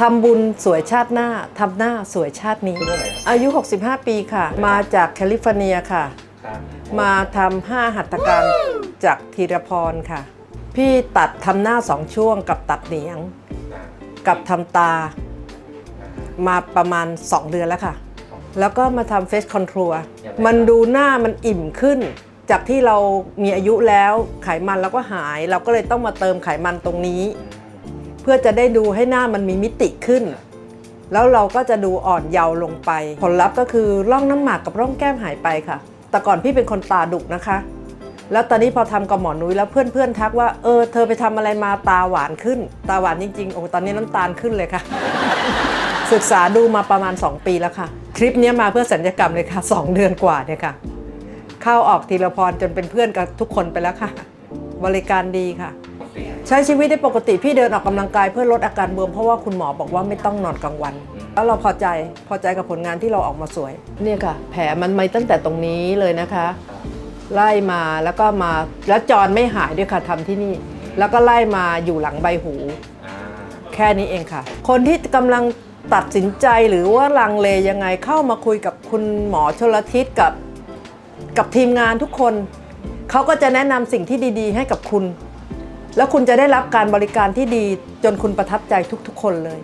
ทำบุญสวยชาติหน้าทำหน้าสวยชาตินี้คุณเท่าไหร่ครับอายุ 65 ปีค่ะ มาจากแคลิฟอร์เนียค่ะครับมาทำห้าหัตถการจากธีรพรค่ะ พี่ตัดทำหน้าสองช่วงกับตัดเหนียงอ่ากับทำตา มาประมาณ 2 เดือนแล้วค่ะ แล้วก็มาทำเฟสคอน r o l มันดูหน้ามันอิ่มขึ้น จากที่เรามีอายุแล้วไขมันเราก็หาย เราก็เลยต้องมาเติมไขมันตรงนี้ เพื่อจะได้ดูให้หน้ามันมีมิติขึ้น แล้วเราก็จะดูอ่อนเยาว์ลงไป ผลลัพธ์ก็คือร่องน้ำหมากกับร่องแก้มหายไปค่ะ แต่ก่อนพี่เป็นคนตาดุนะคะ แล้วตอนนี้พอทำกับหมอนุ้ยแล้วเพื่อนๆทักว่าเออเธอไปทำอะไรมาตาหวานขึ้น ตาหวานจริงๆโอ้ตอนนี้น้ำตาลขึ้นเลยค่ะ ศึกษาดูมาประมาณ 2 ปีแล้วค่ะทริปนี้มาเพื่อสัญญกรรมเลยค่ะ 2 เดือนกว่าเนี่ยค่ะเข้าออกทีละพรจนเป็นเพื่อนกับทุกคนไปแล้วค่ะ บริการดีค่ะ ใช้ชีวิตได้ปกติพี่เดินออกกำลังกายเพื่อลดอาการบวมเพราะว่าคุณหมอบอกว่าไม่ต้องนอนกลางวัน แล้วเราพอใจพอใจกับผลงานที่เราออกมาสวย เนี่ยค่ะ แผลมันมาตั้งแต่ตรงนี้เลยนะคะ ไล่มาแล้วก็มาแล้วจอนไม่หายด้วยค่ะทำที่นี่ แล้วก็ไล่มาอยู่หลังใบหูอ่าแค่นี้เองค่ะ คนที่กำลังตัดสินใจหรือว่าลังเลยังไงเข้ามาคุยกับคุณหมอชลทิศกับกับทีมงานทุกคน เขาก็จะแนะนำสิ่งที่ดี ๆ ให้กับคุณ แล้วคุณจะได้รับการบริการที่ดีจนคุณประทับใจทุกๆ คนเลย